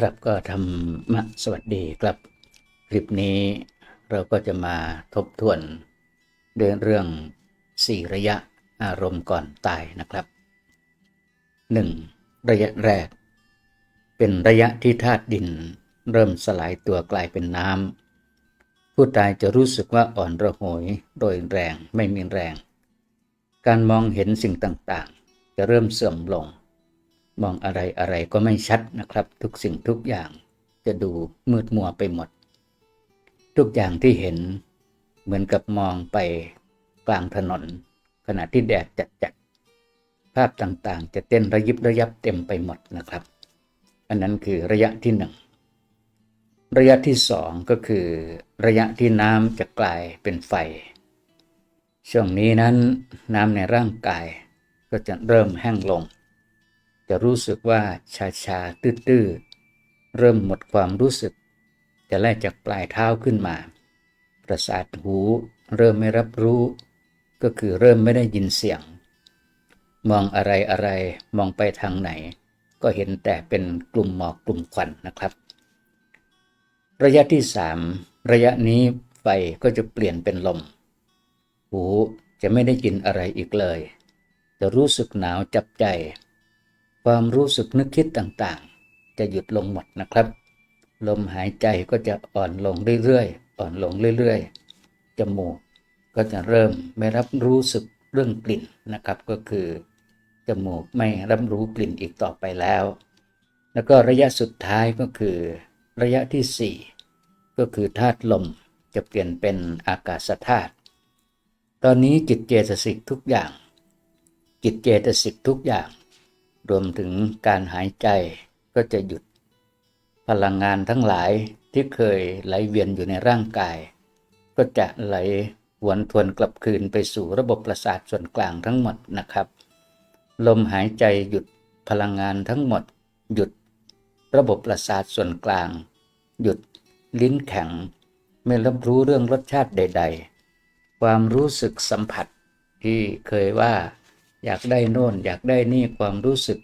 ครับก็ทำมาสวัสดีครับ คลิปนี้เราก็จะมาทบทวนเรื่องเรื่องสี่ระยะอารมณ์ก่อนตายนะครับ 1. ระยะแรก เป็นระยะที่ธาตุดิน เริ่มสลายตัวกลายเป็นน้ำผู้ตายจะรู้สึกว่าอ่อนระหยโดยแรงไม่มีแรง การมองเห็นสิ่งต่างๆ จะเริ่มเสื่อมลง มองอะไรอะไรก็ไม่ชัดนะครับ ทุกสิ่งทุกอย่างจะดูมืดมัวไปหมด ทุกอย่างที่เห็นเหมือนกับมองไปกลางถนน ขณะที่แดดจัดๆภาพต่างๆ จะเต้นระยิบระยับเต็มไปหมดนะครับ อันนั้นคือระยะที่หนึ่งระยะที่สองก็คือระยะที่น้ำจะกลายเป็นไฟ ช่วงนี้นั้นน้ำในร่างกายก็จะเริ่มแห้งลง จะรู้สึกว่าชาชาๆตื้อๆ เริ่มหมดความรู้สึก จะไล่จากปลายเท้าขึ้นมา ประสาทหูเริ่มไม่รับรู้ ก็คือเริ่มไม่ได้ยินเสียง มองอะไรอะไรมองไปทางไหน ก็เห็นแต่เป็นกลุ่มหมอกกลุ่มควันนะครับ ระยะที่สามระยะนี้ไฟก็จะเปลี่ยนเป็นลม หูจะไม่ได้ยินอะไรอีกเลย จะรู้สึกหนาวจับใจ ความรู้สึกนึกคิดต่างๆ จะหยุดลงหมดนะครับ ลมหายใจก็จะอ่อนลงเรื่อยๆ อ่อนลงเรื่อยๆ จมูกก็จะเริ่มไม่รับรู้สึกเรื่องกลิ่นนะครับ ก็คือ จมูกไม่รับรู้กลิ่นอีกต่อไปแล้ว แล้วก็ระยะสุดท้ายก็คือ ระยะที่ 4 ก็คือธาตุลมจะเปลี่ยนเป็นอากาศธาตุ ตอนนี้จิตเจตสิกทุกอย่าง จิตเจตสิกทุกอย่าง รวมถึงการหายใจก็จะหยุด พลังงานทั้งหลายที่เคยไหลเวียนอยู่ในร่างกาย ก็จะไหลวนทวนกลับคืนไปสู่ระบบประสาทส่วนกลางทั้งหมดนะครับ ลมหายใจหยุดพลังงานทั้งหมด หยุด ระบบประสาทส่วนกลาง หยุด ลิ้นแข็ง ไม่รับรู้เรื่องรสชาติใด ๆ ความรู้สึกสัมผัสที่เคยว่า อยากได้โน่น อยากได้นี่ความรู้สึก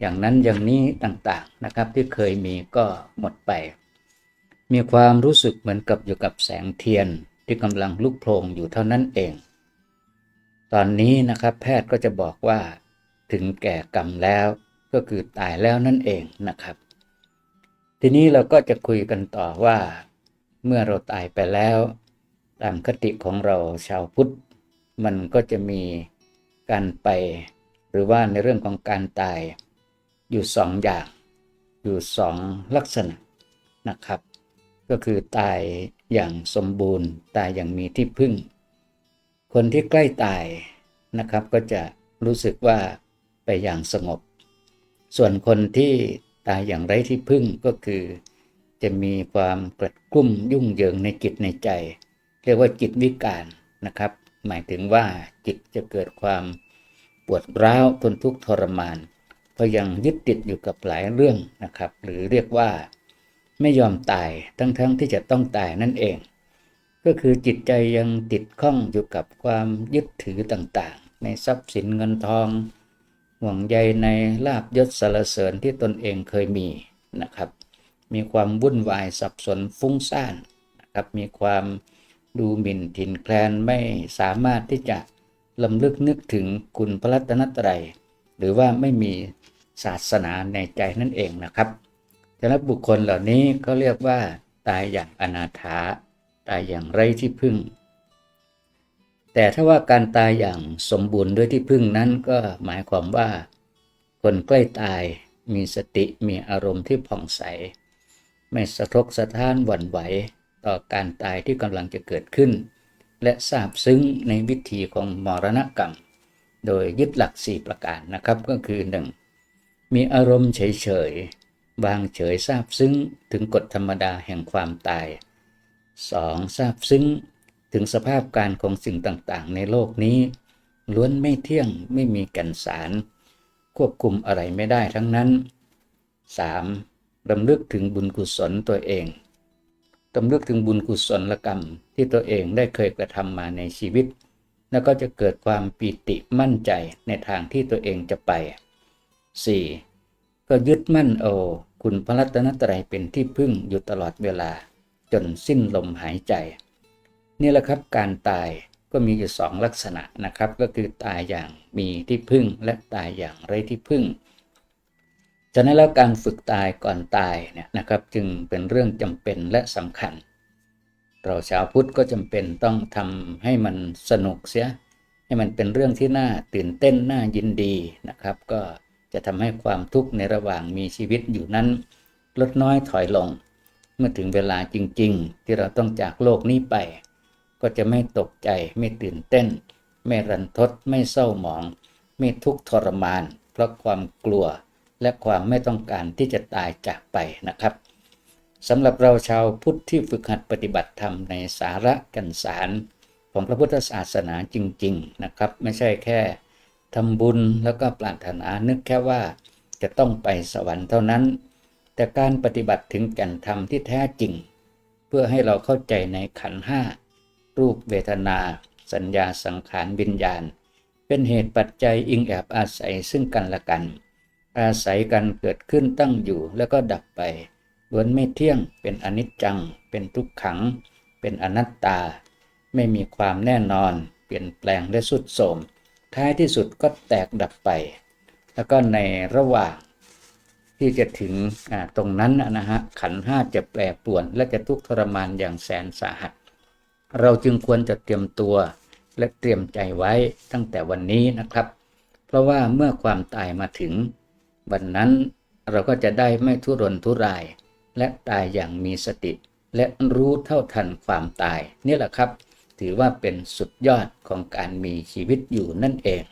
อย่างนั้นอย่างนี้ต่างๆนะครับที่เคยมีก็หมดไป มีความรู้สึกเหมือนกับอยู่กับแสงเทียนที่กำลังลุกโผล่อยู่เท่านั้นเอง ตอนนี้นะครับแพทย์ก็จะบอกว่า ถึงแก่กรรมแล้วก็คือตายแล้วนั่นเองนะครับ ทีนี้เราก็จะคุยกันต่อว่า เมื่อเราตายไปแล้ว ตามคติของเราชาวพุทธ มันก็จะมี การไป หรือว่าในเรื่องของการตายอยู่สองอย่าง อยู่สองลักษณะนะครับ ก็คือตายอย่างสมบูรณ์ ตายอย่างมีที่พึ่ง คนที่ใกล้ตายนะครับ ก็จะรู้สึกว่าไปอย่างสงบ ส่วนคนที่ตายอย่างไร้ที่พึ่งก็คือ จะมีความกระกุ้มยุ่งเหยิงในจิตในใจ เรียกว่าจิตวิการนะครับ หมายถึงว่าจิตจะเกิดความปวดร้าวทนทุกข์ทรมานเพราะยังยึดติดอยู่กับหลายเรื่องนะครับ หรือเรียกว่าไม่ยอมตายทั้งๆทที่จะต้องตายนั่นเอง ก็คือจิตใจยังติดข้องอยู่กับความยึดถือต่างๆ ในทรัพย์สินเงินทอง ห่วงใยในลาบยศสารเสริญที่ตนเองเคยมีนะครับ มีความวุ่นวายสับสนฟุ้งซ่านนะครับมีความ ดูหมิ่นถิ่นแคลนไม่สามารถที่จะลำลึกนึกถึงคุณพระรัตนตรัย หรือว่าไม่มีศาสนาในใจนั่นเองนะครับฉะนั้นบุคคลเหล่านี้เขาเรียกว่าตายอย่างอนาถาตายอย่างไร้ที่พึ่ง แต่ถ้าว่าการตายอย่างสมบูรณ์ด้วยที่พึ่งนั้นก็หมายความว่า คนใกล้ตายมีสติมีอารมณ์ที่ผ่องใส ไม่สะทกสะท้านหวั่นไหว ต่อการตายที่กำลังจะเกิดขึ้น และทราบซึ้งในวิธีของมรณกรรม โดยยึดหลัก 4 ประการนะครับก็คือ 1. มีอารมณ์เฉย ๆ วางเฉยทราบซึ้งถึงกฎธรรมดาแห่งความตาย 2. ทราบซึ้งถึงสภาพการของสิ่งต่างๆ ในโลกนี้ ล้วนไม่เที่ยงไม่มีแก่นสาร ควบคุมอะไรไม่ได้ทั้งนั้น 3. รำลึกถึงบุญกุศลตัวเอง รำลึกถึงบุญกุศลกรรมที่ตัวเองได้เคยกระทำมาในชีวิต แล้วก็จะเกิดความปีติมั่นใจในทางที่ตัวเองจะไป 4. ก็ยึดมั่นเอาคุณพระรัตนตรัยเป็นที่พึ่งอยู่ตลอดเวลา จนสิ้นลมหายใจ นี่แหละครับการตายก็มีอยู่สองลักษณะนะครับ ก็คือตายอย่างมีที่พึ่งและตายอย่างไร้ที่พึ่ง ฉะนั้นแล้วการฝึกตายก่อนตายเนี่ยนะครับจึงเป็นเรื่องจำเป็นและสำคัญ เราชาวพุทธก็จำเป็นต้องทำให้มันสนุกเสีย ให้มันเป็นเรื่องที่น่าตื่นเต้นน่ายินดีนะครับ ก็จะทำให้ความทุกข์ในระหว่างมีชีวิตอยู่นั้น ลดน้อยถอยลง เมื่อถึงเวลาจริง ๆ ที่เราต้องจากโลกนี้ไป ก็จะไม่ตกใจไม่ตื่นเต้น ไม่รันทดไม่เศร้าหมอง ไม่ทุกข์ทรมาน เพราะความกลัว และความไม่ต้องการที่จะตายจากไปนะครับสำหรับเราชาวพุทธที่ฝึกหัดปฏิบัติธรรมในสาระกันสารของพระพุทธศาสนาจริง ๆนะครับ ไม่ใช่แค่ทำบุญแล้วก็ปรารถนานึกแค่ว่าจะต้องไปสวรรค์เท่านั้น แต่การปฏิบัติถึงแก่นธรรมที่แท้จริง เพื่อให้เราเข้าใจในขันห้ารูปเวทนา สัญญาสังขารวิญญาณ เป็นเหตุปัจจัยอิงแอบอาศัยซึ่งกันและกัน อาศัยกันเกิดขึ้นตั้งอยู่แล้วก็ดับไปล้วนไม่เที่ยงเป็นอนิจจัง เป็นทุกขัง เป็นอนัตตา ไม่มีความแน่นอน เปลี่ยนแปลงและสุดโทรมท้ายที่สุดก็แตกดับไป แล้วก็ในระหว่างที่จะถึงตรงนั้นนะฮะขันห้าจะแปรปรวน และจะทุกข์ทรมานอย่างแสนสาหัส เราจึงควรจะเตรียมตัวและเตรียมใจไว้ตั้งแต่วันนี้นะครับ เพราะว่าเมื่อความตายมาถึง วันนั้นเราก็จะได้ไม่ทุรนทุราย และตายอย่างมีสติ และรู้เท่าทันความตาย นี่แหละครับ ถือว่าเป็นสุดยอดของการมีชีวิตอยู่นั่นเอง